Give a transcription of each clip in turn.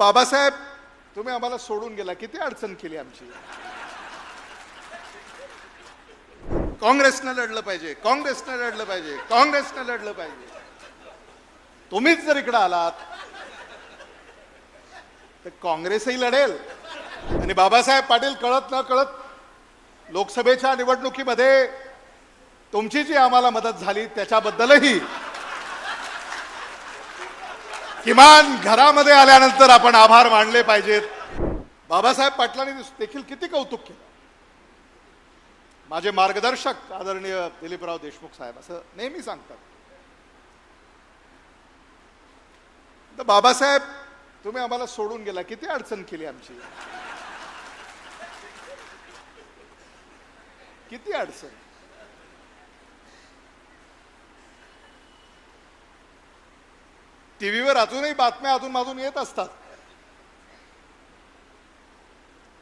बाबासाहेब तुम्ही आम्हाला सोडून गेला. किती अडचण केली आमची. काँग्रेसनं लढलं पाहिजे. काँग्रेसनं लढलं पाहिजे. काँग्रेसनं लढलं पाहिजे. तुम्हीच जर इकडे आलात तर काँग्रेसही लढेल. आणि बाबासाहेब पाटील कळत न कळत लोकसभेच्या निवडणुकीमध्ये तुमची जी आम्हाला मदत झाली त्याच्याबद्दलही किमान घरामध्ये आल्यानंतर आपण आभार मानले पाहिजेत. बाबासाहेब पाटलांनी देखील किती कौतुक केलं. माझे मार्गदर्शक आदरणीय दिलीपराव देशमुख साहेब असं नेहमी सांगतात. तर बाबासाहेब तुम्ही आम्हाला सोडून गेला. किती अडचण केली आमची. किती अडचण. टीव्हीवर अजूनही बातम्या अधून माजून येत असतात.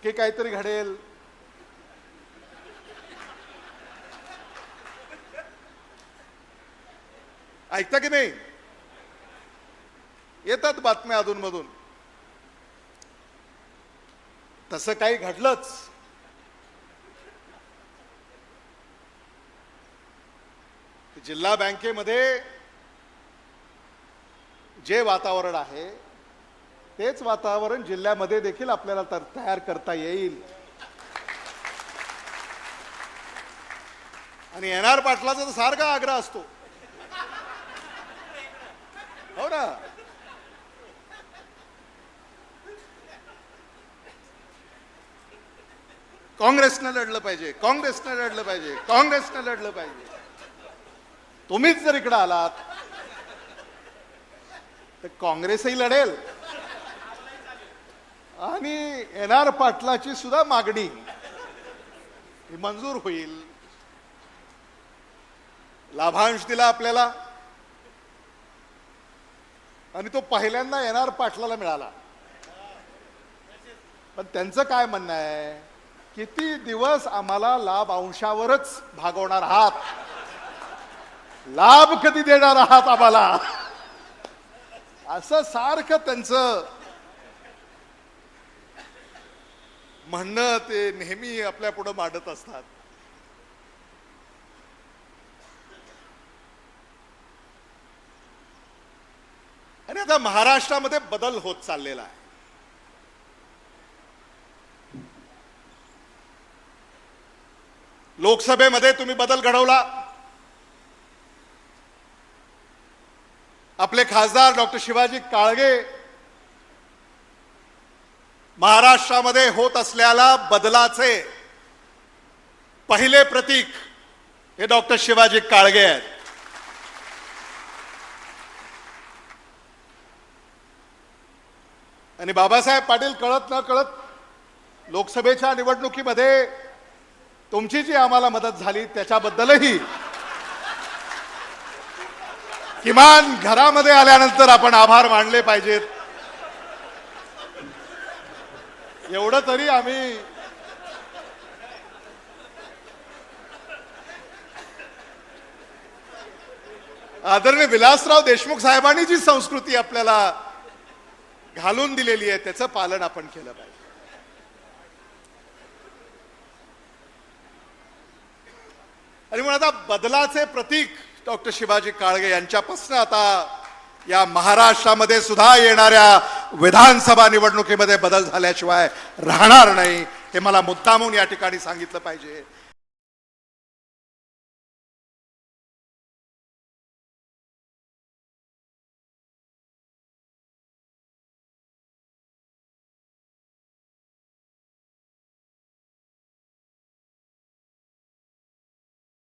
की काहीतरी घडेल. ऐकता की नाही? येतात बातम्या अधूनमधून तसं काही घडलंच. जिल्हा बँकेमध्ये जे वातावरण आहे तेच वातावरण जिल्ह्यामध्ये देखील आपल्याला तर तयार करता येईल. आणि एन आर पाटलाचा तर सारखा आग्रह असतो. हो ना? काँग्रेसनं लढलं पाहिजे काँग्रेसनं लढलं पाहिजे काँग्रेसनं लढलं पाहिजे. तुम्हीच जर इकडं आलात तर काँग्रेसही लढेल. आणि एन आर पाटलाची सुद्धा मागणी. ही मंजूर होईल. लाभांश दिला आपल्याला. आणि तो पहिल्यांदा एन आर पाटलाला मिळाला. पण त्यांचं काय म्हणणं आहे? किती दिवस आम्हाला लाभ अंशावरच भागवणार आहात? लाभ कधी देणार आहात आम्हाला? असं सारखं त्यांचं म्हणणं ते नेहमी आपल्या पुढं मांडत असतात. आणि आता महाराष्ट्रामध्ये बदल होत चाललेला आहे. लोकसभेमध्ये तुम्ही बदल घडवला. आपले खासदार डॉक्टर शिवाजी काळगे महाराष्ट्रामध्ये होत असल्याला बदलाचे पहिले प्रतीक हे डॉक्टर शिवाजी काळगे आहेत. आणि बाबासाहेब पाटील कळत न कळत लोकसभेच्या निवडणुकीमध्ये तुमची जी आम्हाला मदत झाली त्याच्याबद्दलही किमान घरामध्ये आल्यानंतर आपण आभार मानले पाहिजेत. एवढं तरी आम्ही आदरणीय विलासराव देशमुख साहेबांनी जी संस्कृती आपल्याला घालून दिलेली आहे त्याचं पालन आपण केलं पाहिजे. आणि म्हणून आता बदलाचे प्रतीक डॉक्टर शिवाजी काळगे यांच्यापासून आता या महाराष्ट्रामध्ये सुद्धा येणाऱ्या विधानसभा निवडणुकीमध्ये बदल झाल्याशिवाय राहणार नाही हे मला मुद्दामून या ठिकाणी सांगितलं पाहिजे.